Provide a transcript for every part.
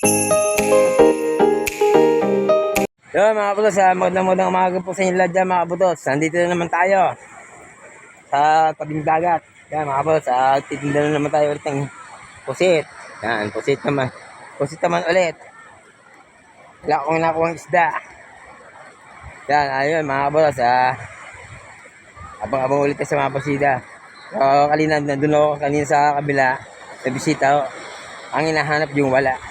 Yo mga kabutos, uh, magandang magandang umaga po sa inyo lahat dyan mga kabutos. Nandito na naman tayo sa tabing dagat. Yan mga kabutos, uh, titinda na naman tayo ulit ng pusit. Yan, pusit naman. Pusit naman ulit. Wala akong nakuha isda. Yan, ayun mga kabutos, ah, abang-abang ulit sa mga pasida. So, kanina, nandun ako kanina sa kabila, sa bisita ko. Ang hinahanap yung wala.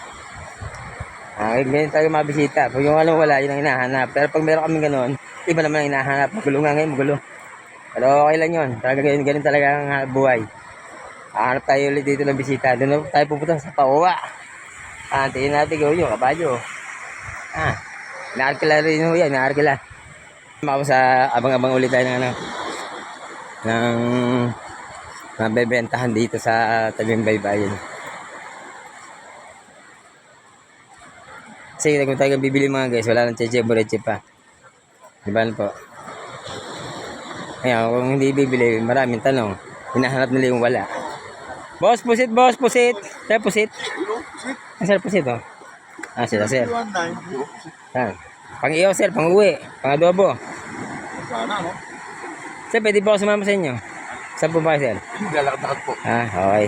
Ah, ganyan tayo mabisita. Pag yung ano wala, yun ang hinahanap. Pero pag meron kami ganun, iba naman ang hinahanap. Magulo nga ngayon, magulo. Pero okay lang yun. Talaga ganyan, ganyan talaga ang hanap buhay. Hahanap tayo ulit dito ng bisita. Doon tayo pupunta sa Pauwa. Ah, tingin natin gawin yung kabayo. Ah, naarkila rin ho yan, naarkila. Makapo sa abang-abang ulit tayo ng ano, ng mabebentahan dito sa tabing baybayin. Kasi kung tayo bibili mga guys, wala nang cheche bureche pa. Di ba ano po? Ayan, kung hindi bibili, maraming tanong. Hinahanap nila yung wala. Boss, pusit, boss, pusit. Sir, pusit. Ah, sir, pusit, oh. Ah, sila, sir. Ah. Pang iyo, sir, pang uwi. Pang adobo. Sana, no? Sir, pwede po ako sumama sa inyo. Saan po ba sir? Galakad po. Ah, okay.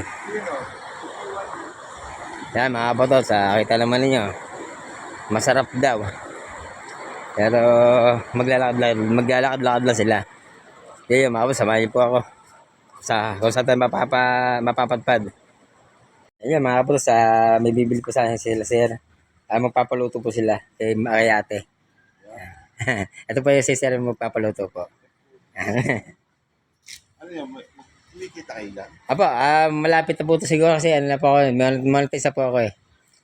Yan, mga kapotos, ah, kita naman ninyo. Masarap daw. Pero maglalakad maglalakad-lakad lang sila. Kaya yun, mga samahin po ako. Sa kung saan tayo mapapa, mapapadpad. Ayun, mga kapotos, ah, may bibili po sana sila, sir. Ah, magpapaluto po sila kay kay ate. Ito po yung si sir magpapaluto po. Ano yan? Kumikita kayo lang. Apo, ah malapit na po ito siguro kasi ano na po ako, mon- monetize na po ako eh.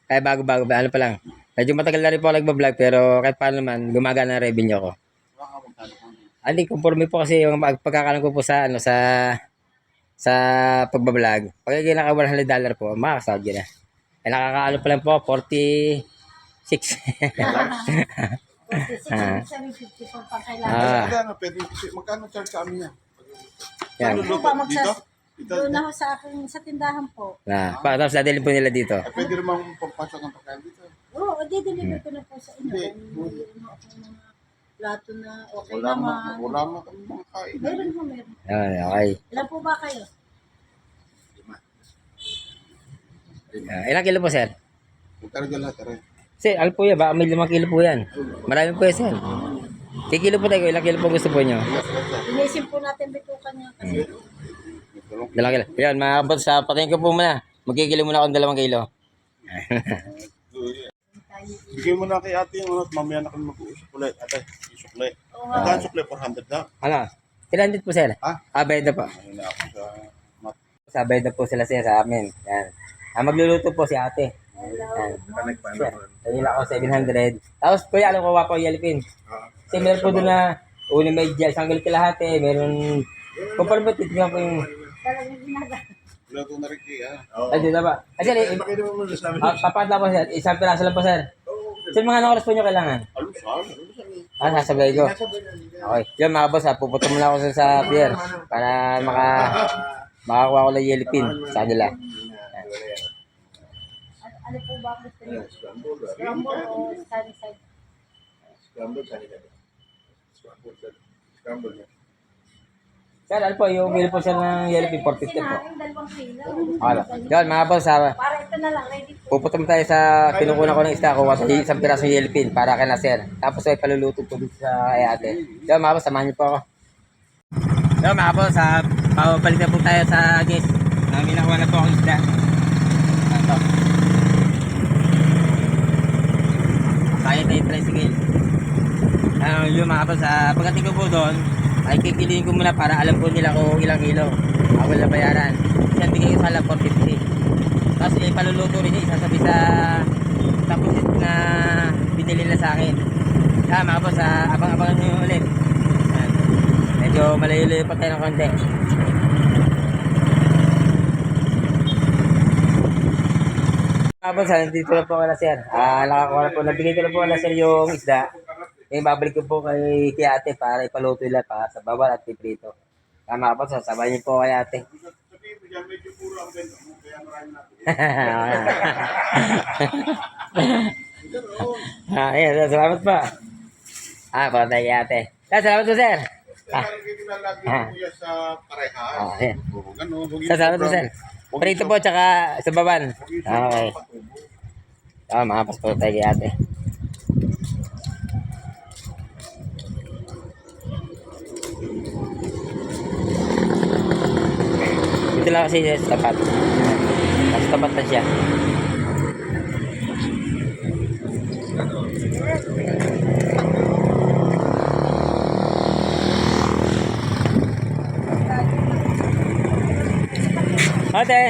Kaya bago-bago, ano pa lang. Medyo matagal na rin po ako nagbablog pero kahit paano naman, gumagana ang revenue ko. Po. Ah, Hindi, conforme po kasi yung pag- pagkakalang ko po sa, ano, sa, sa pagbablog. Pag kinaka 100 dollar po, makakasahod yun na. Eh, nakakaano pa lang po, 46. Ah. 750 po pa kailangan. Ah. Magkano? Pwede, magkano charge sa amin yan? Yan. Ano Dito? magsas... Dito? Doon na ho sa akin, sa tindahan po. Na, pa, tapos dadalhin po nila dito. Eh, pwede naman pampasok ng pagkain dito. Oo, oh, di-deliver ko na po sa inyo. Hindi. Kung mayroon ako mga plato na okay Wala mo, naman. wala mo kami mga kain. Meron ho, meron. Ah, okay. Ilan po ba kayo? Ah, ilang kilo po, sir? Magkano ka lahat, aray? Sir, ano po yan? Baka may limang kilo po yan. Marami po yan, sir. Kikilo po tayo. Ilang kilo po gusto po nyo? Inisim po natin bitukan niya kasi Dalawang Dalawang kilo. Yan, mga kapot sa patayin ko po muna. Magkikilo muna akong dalawang kilo. Bigay mo na kay ate yung ano, at mamaya na kami mag-uusap ulit. Ate, isukle. Oo nga. Magkano sukle? 400 na. Ano? 300 po, sir. Ha? Ah, bayad na po. Ayun na ako sa mat. Sa bayad na po sila, sir, sa amin. Yan. Ah, magluluto po si ate. Yan. Sir, kanila ako 700. Tapos, kuya, alam ko pa po yelpin. Kasi meron po doon na uli may dyan, isang kilo kalahati, meron... Kung paano ba titignan po yung... talagang ginagawa. Na rin kaya. Ay, dito ba? Ay, sir, eh, Pakita mo muna sa amin. ah, papat lang po, sir. Isang piraso lang po, sir. Sir, mga anong oras po nyo kailangan? Ah, sasabay ko. Okay. Yun mga boss, ha, pupunta muna ako sa, sa pier para maka makakuha ko ng yellow pin sa kanila. Ano, po ba gusto niyo? Scramble o sunny side? Sir, ano po, yung bill po siya ng yellow 450 po. Dalawang kilo. Ano? Yun mga boss, Para ito na lang, ready po. pupunta mo tayo sa kinukuha ko ng isda, kuha sa isang pirasong yellow pin para kay na sir. Tapos ay paluluto po dito sa kay ate. Yun mga boss, samahan niyo po ako. Yun mga boss, ha, pabalik na po tayo sa guest. Namin nakuha na po akong isda. Ito. Kaya tayo tricycle. Ano, yun mga boss, ha, pagdating ko po doon, ay kikiliin ko muna para alam ko nila kung ilang kilo. Ako na bayaran. Ang bigay ko sa lang 450. Tapos eh, paluluto rin niya, isasabi sa tapos na binili nila sa akin. Kaya mga boss, ah, abang-abangan nyo ulit. Yan. Medyo malayo-layo pa tayo ng konti. Boss, ah, nandito na po ako na sir. Ah, nakakuha na po, nabigay ko na po na sir yung isda. Eh, babalik ko po kay kay ate para ipaluto nila pa sa bawal at piprito. Kaya mga boss, sabay niyo po kay ate. Ah, ayan, salamat po. Ah, patay kay ate. Ah, salamat po, sir. Ah, Ah. sa ah, salamat po, sir. Prito po, tsaka sa baban. Ah, okay. Ah, makapas po tayo kay ate. Dito lang kasi sa tapat. Nasa tapat na siya. Ate!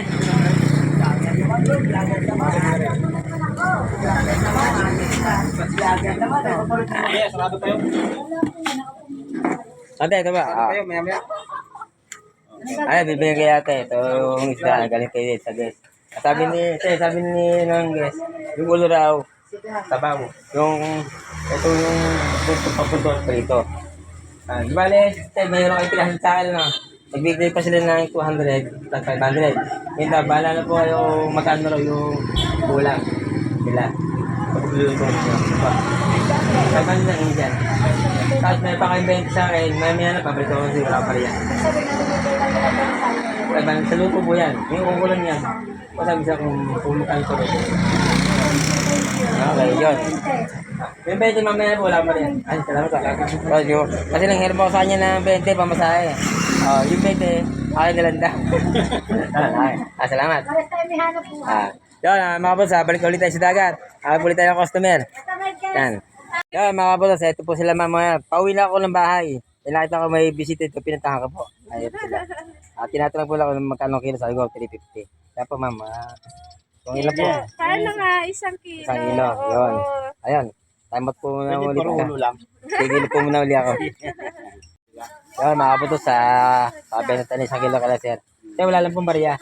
Ate, ito ba? Ah. Ay, bibigyan kay ate. Ito yung isda. Galing kay sa guest. Sabi ni, ito, sabi ni ng guest, yung ulo raw, sabaw. Yung, ito yung gusto papunto pa ito. Ah, di bale, ito, mayroon kayo pinasal sa akin, no? Nagbigay pa sila ng 200, plus 500. Minta, bahala na po kayo magkano raw yung kulang nila. Pagluluto nyo. 500 lang yun dyan. Tapos may pa kayo 20 sa akin, may may ano, pabalito ko siguro pa rin yan. Diba, sa luto po yan. Yung kukulang yan. O sabi siya kung pumukan ko rin. Okay, yun. Yung 20 mamaya po, wala pa rin. Ay, salamat ka. Oh, yun. Kasi nang hirap ako sa kanya ng 20, pamasahe. Oh, yung 20, akin nilanda. ah, ah, salamat. Pares tayo may hanap buhay. Ah, yun, ah, mga ah, balik ulit tayo sa dagat. Ah, ulit tayo ng customer. Ka. Yan. Yan, mga boss, ito po sila mamaya. Pauwi na ako ng bahay. Eh, nakita ko may visit ito, pinuntahan ko po. Ayun sila. Ah, tinatanong po lang kung magkano kilo, sabi ko, 350. Kaya po, ma'am, ah, kung ilan po. Kaya nga, isang kilo. Isang kilo, yun. Ayun, timot po muna ulit ka. lang. Tigil po muna uli ako. Yan, mga boss, sa sabi na tayo isang kilo kala, sir. Kaya wala lang pong barya.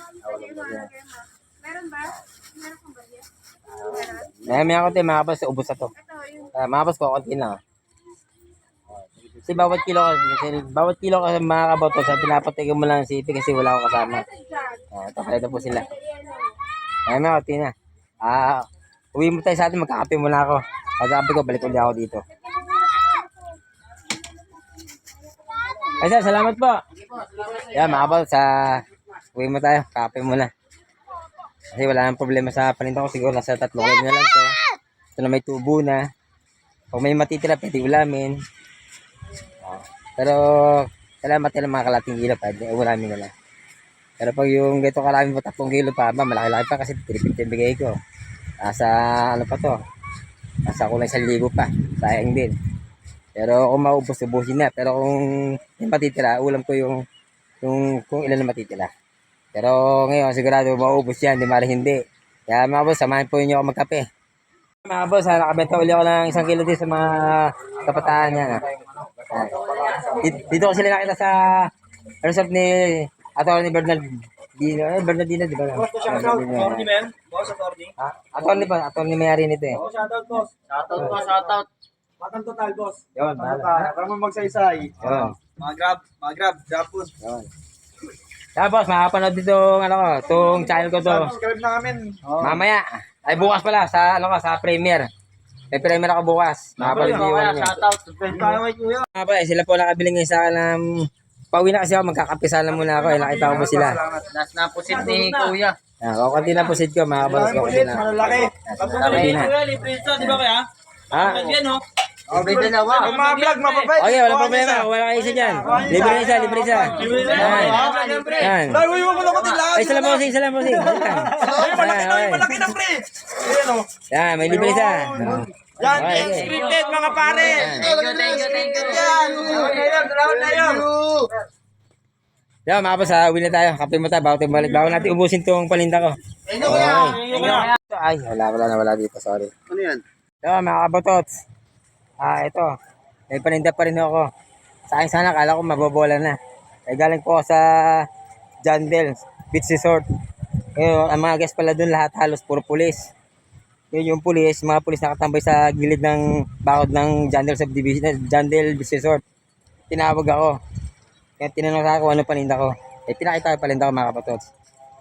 Meron ba? Meron kang barya? May may ako tayo, boss, ubos na to. Yung Ah, boss ko, konti lang. Kasi bawat kilo, kasi bawat kilo kasi mga kaboto, sa pinapatigan mo lang si kasi wala akong kasama. Ah, ito, ito po sila. Ayun na, konti na. Ah, uwi mo tayo sa atin, magkakape muna ako. Pagkape ko, balik ulit ako dito. Ay, sir, salamat po. Yan, mga boss, sa uwi mo tayo, kape muna. Kasi wala nang problema sa paninda ko, siguro nasa tatlong kilo na lang to. Ito na may tubo na. Kung may matitira, pwede ulamin. Pero, salamat nila mga kalating kilo pa. Ulamin na lang. Pero pag yung ganito karami mo, tatlong kilo pa, ba, malaki-laki pa kasi 350 bigay ko. Nasa, ano pa to? Nasa kulang sa libo pa. Sayang din. Pero kung maubos, ubusin na. Pero kung yung matitira, ulam ko yung, yung kung ilan na matitira. Pero ngayon, sigurado maubos yan, di maaaring hindi. Kaya mga boss, samahan po niyo ako magkape. Mga boss, ha, nakabenta uli ako ng isang kilo din sa mga kapataan niya. Ha. Dito, dito ko sila nakita sa resort ni Atty. Bernard Dino. Eh, Bernardino, di ba? Boss, Bernardino. men. Boss, attorney. Ha? Atty. ba? Atty. Mayari nito eh. Oh, shoutout, boss. Shoutout po, shoutout. Batang total, boss. Yun, bahala. Para mo magsaysay. Yun. Mga grab, mga grab, Japon. Yun. Tapos, makapanood dito ano ko, itong channel ko to. Subscribe na kami. Oh. Mamaya. Ay, bukas pala, sa, ano ka, sa premiere. May premiere ako bukas. Makapanood ano. Shoutout. Subscribe tayo kay Kuya. Mga pa, sila po nakabili ngayon sa akin ng pauwi na kasi ako, magkakape sana muna ako. Eh, nakita ko po sila. Nas na pusit ni Kuya. Ah, kukunti na po sit ko, mga kabalos ko. Kukunti na. Malalaki. Na. libre ito, di ba kaya? Ha? Yan, oh. Libre dalawa. Kung mga vlog, mababay. Okay, wala problema. Wala kayo isa dyan. Libre na isa, libre isa. Yan. Yan. Lalo yung mga kutin lahat. Ay, isa lang po, isa lang po. Yan. Yan, okay. Malaki ng pre. Ayan, oh. Yan, may libre isa. Yan, scripted mga pare. Thank you, thank you, thank you. Yan. Salamat na yun. Yan, mga uwi na tayo. Kape mo tayo, bago tayo balik. Bago natin ubusin tong palinda ko. Ay, wala, wala na, wala dito, sorry. Ano yan? Yo, mga kabotots. Ah, ito. May paninda pa rin ako. Sa akin sana, kala ko mabobola na. Eh, galing po ako sa John Dells Beach Resort. Ngayon, ang mga guest pala doon, lahat halos puro pulis. Yun yung pulis, mga pulis nakatambay sa gilid ng bakod ng John Dells Subdivision, John Dells Beach Resort. Tinawag ako. Kaya tinanong sa ako ano paninda ko. Eh, pinakita ko yung paninda ko mga kabotots.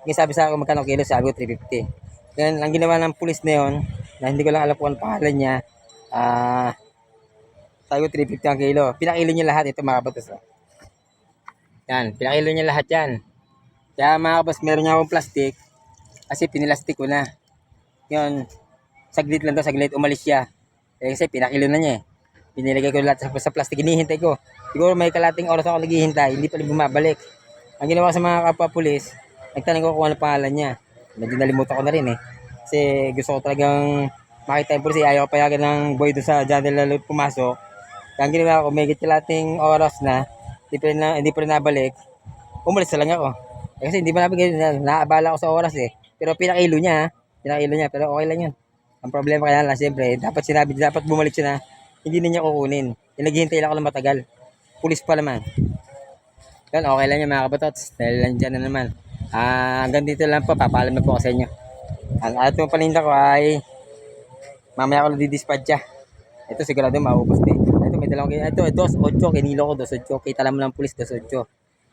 Ngayon sabi sa akin, magkano kilo? Sabi ko, 350. Yan, ang ginawa ng pulis na yun, na hindi ko lang alam kung ano pangalan niya. Ah, sabi ko 350 ang kilo. Pinakilo niya lahat ito mga kabatos. Oh. Yan, pinakilo niya lahat yan. Kaya mga kabos, meron niya akong plastic kasi pinilastik ko na. Yun, saglit lang to, saglit, umalis siya. Eh, kasi pinakilo na niya eh. Pinilagay ko lahat sa, sa plastic, hinihintay ko. Siguro may kalating oras ako naghihintay, hindi pa rin bumabalik. Ang ginawa sa mga kapwa pulis, nagtanong ko kung ano pangalan niya. Medyo nalimutan ko na rin eh. Kasi gusto ko talagang makita yung pulis, eh. ayaw payagan ng boy doon sa Janel na pumasok. Kaya ginawa ko, may kalating oras na, hindi pa rin, na, hindi pa rin nabalik, umalis na lang ako. Eh, kasi hindi pa namin na, naabala ako sa oras eh. Pero pinakilo niya, pinakilo niya, pero okay lang yun. Ang problema kaya lang, siyempre, dapat sinabi, dapat bumalik siya na, hindi na niya kukunin. Naghihintay lang ako ng matagal. Pulis pa naman. Yan, okay lang yan mga kabatots. Dahil nandiyan na naman. Ah, hanggang dito lang po, papaalam na po ako sa inyo. Ang ating paninda ko ay mamaya ko lang didispatch siya. Ito sigurado maubos din. Ito may dalawang kaya. Ito, dos, ocho. Kinilo ko, dos, ocho. Kita lang mo ng pulis, dos, ocho.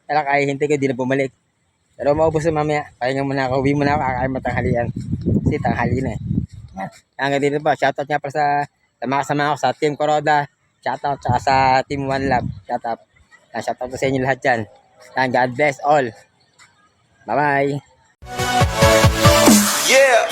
Kaya kaya hintay ko, di na bumalik. Pero maubos na mamaya. Pahinga muna ako, uwi muna ako, kakain matanghalian. Kasi tanghali na eh. Hanggang dito po, shoutout nga para sa, sa mga kasama ko sa Team Coroda. Shoutout tsaka sa Team One Love. Shoutout. Yan, shoutout po sa inyo lahat dyan. Yan, God bless all. Bye-bye. Yeah.